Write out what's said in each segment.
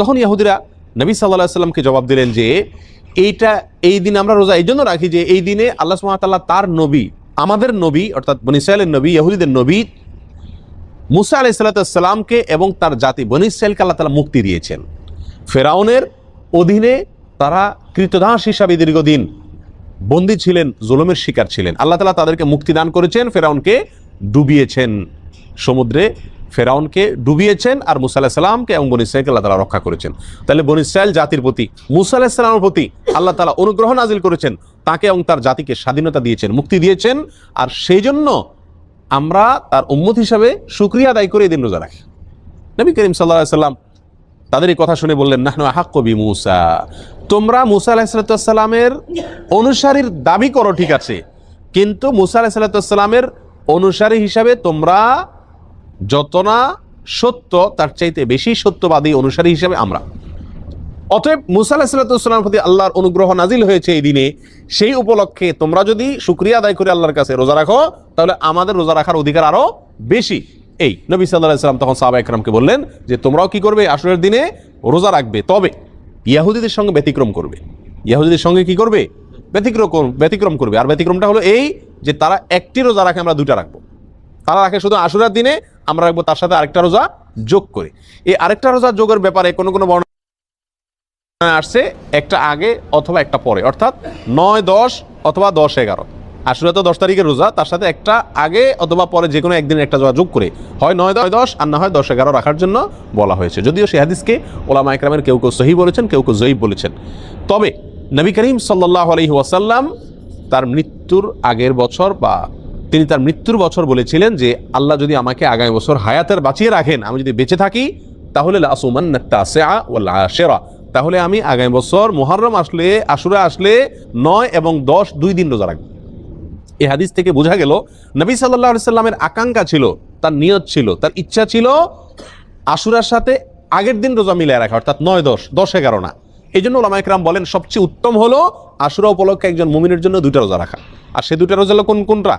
তখন ইয়াহুদিরা নবী সাল্লাহ সাল্লামকে জবাব দিলেন যে, এইটা এই দিন আমরা রোজা, এই জন্য রাখি যে এই দিনে আল্লাহ সুমাতাল্লাহ তার নবী, আমাদের নবী, অর্থাৎ বনিসাইলের নবী ইহুদিদের নবী, মুসা আলাহ সাল্লাতামকে এবং তার জাতি বনিসাইলকে আল্লাহ তালা মুক্তি দিয়েছেন। ফেরাউনের অধীনে তারা কৃতদাস হিসাবে দীর্ঘদিন বন্দী ছিলেন, জুলুমের শিকার ছিলেন। আল্লাহ তালা তাদেরকে মুক্তি দান করেছেন, ফেরাউনকে ডুবিয়েছেন সমুদ্রে। ফেরাউনকে ডুবিয়েছেন আর মুসা আলাহ সাল্লামকে এবং বনি ইসরায়েলকে আল্লাহ তালা রক্ষা করেছেন। তাহলে বনি ইসরায়েল জাতির প্রতি, মুসা আলাহ সাল্লামের প্রতি আল্লাহ তালা অনুগ্রহ নাজিল করেছেন। তাকে এবং তার জাতিকে স্বাধীনতা দিয়েছেন, মুক্তি দিয়েছেন। আর সেই জন্য আমরা তার উম্মত হিসাবে সুক্রিয়া আদায় করে এই দিন রোজা রাখি। নবী করিম সাল্লাহ সাল্লাম তাদের এই কথা শুনে বললেন, নাহনু আহাক কবি মুসা। তোমরা মুসা আলাহিসাল্লামের অনুসারীর দাবি করো, ঠিক আছে। কিন্তু মুসা আলাহিসাল্লামের অনুসারী হিসাবে তোমরা যত না সত্য, তার চাইতে বেশি সত্যবাদী অনুসারী হিসাবে আমরা। অতএব মুসা আলাহিসাল্লামের প্রতি আল্লাহর অনুগ্রহ নাজিল হয়েছে এই দিনে। সেই উপলক্ষে তোমরা যদি শুক্রিয়া আদায় করে আল্লাহর কাছে রোজা রাখো, তাহলে আমাদের রোজা রাখার অধিকার আরও বেশি। এই নবী সাল্লাহ সাল্লাম তখন সাহাবা একরামকে বললেন যে, তোমরাও কি করবে? আসরের দিনে রোজা রাখবে। তবে ইয়াহুদিদের সঙ্গে ব্যতিক্রম করবে। ইয়াহুদিদের সঙ্গে কি করবে? ব্যতিক্রম ব্যতিক্রম করবে। আর ব্যতিক্রমটা হলো এই যে, তারা একটি রোজা রাখে, আমরা দুটা রাখব। তারা রাখে শুধু আশুরার দিনে, আমরা রাখব তার সাথে আরেকটা রোজা যোগ করে। এই আরেকটা রোজা যোগের ব্যাপারে কোনো কোনো বর্ণনা আসছে, একটা আগে অথবা একটা পরে। অর্থাৎ নয়, দশ অথবা দশ, এগারো। আসলে তো দশ তারিখের রোজা, তার সাথে একটা আগে অথবা পরে যে কোনো একদিন একটা রোজা যোগ করে। হয় নয়, দশ দশ, আর না হয় দশ, এগারো রাখার জন্য বলা হয়েছে। যদিও সে হাদিসকে ওলামা একরামের কেউ কেউ সহি বলেছেন, কেউ কেউ জয়ীব বলেছেন। তবে নবী করিম সাল্লাহ আলহি ওয়াসাল্লাম তার মৃত্যুর আগের বছর বা তিনি তার মৃত্যুর বছর বলেছিলেন যে, আল্লাহ যদি আমাকে আগামী বছর হায়াতের বাঁচিয়ে রাখেন, আমি যদি বেঁচে থাকি, তাহলে তাহলে আমি আগামী বছর মোহরম আসলে, আশুরা আসলে নয় এবং দশ দুই দিন রোজা রাখব। এই হাদিস থেকে বোঝা গেল, নবী সাল্লাহ সাল্লামের আকাঙ্ক্ষা ছিল, তার নিয়ত ছিল, তার ইচ্ছা ছিল আশুরার সাথে আগের দিন রোজা মিলিয়ে রাখা, অর্থাৎ নয় দশ দশ এগারো না। এই জন্য ওলামাইকরাম বলেন, সবচেয়ে উত্তম হলো আশুরা উপলক্ষে একজন মুমিনের জন্য দুইটা রোজা রাখা। আর সে দুইটা রোজা হলো কোন, কোনটা?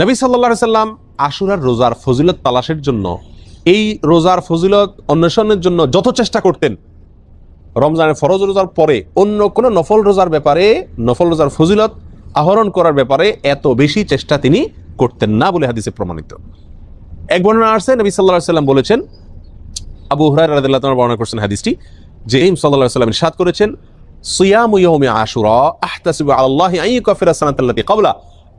নবী সাল্লা সাল্লাম আশুরার রোজার ফজিলত তালাশের জন্য, এই রোজার ফজিলত অন্বেষণের জন্য যত চেষ্টা করতেন, রমজানের ফরজ রোজার পরে অন্য কোনো নফল রোজার ব্যাপারে, নফল রোজার ফজিলত আহরণ করার ব্যাপারে এত বেশি চেষ্টা তিনি করতেন না বলে হাদিসে প্রমাণিত। এক বর্ণনা আসছে, নবী সাল্লাহ সাল্লাম বলেছেন, আবু হুরায় রাদিল্লাহ তোমার বর্ণনা করছেন হাদিসটি, যে ইম সাল্লাহ সাল্লাম ইরশাদ করেছেন, সিয়াম ইয়াউমি আশুরা আহতাসিবু আলাল্লাহি আন ইউকাফিরা সানাতাল্লাতি ক্বাবলা।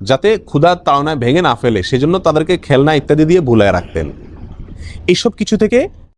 যাতে ক্ষুধার তাড়নায় ভেঙে না ফেলে, সেজন্য তাদেরকে খেলনা ইত্যাদি দিয়ে ভুলায় রাখতেন। এইসব কিছু থেকে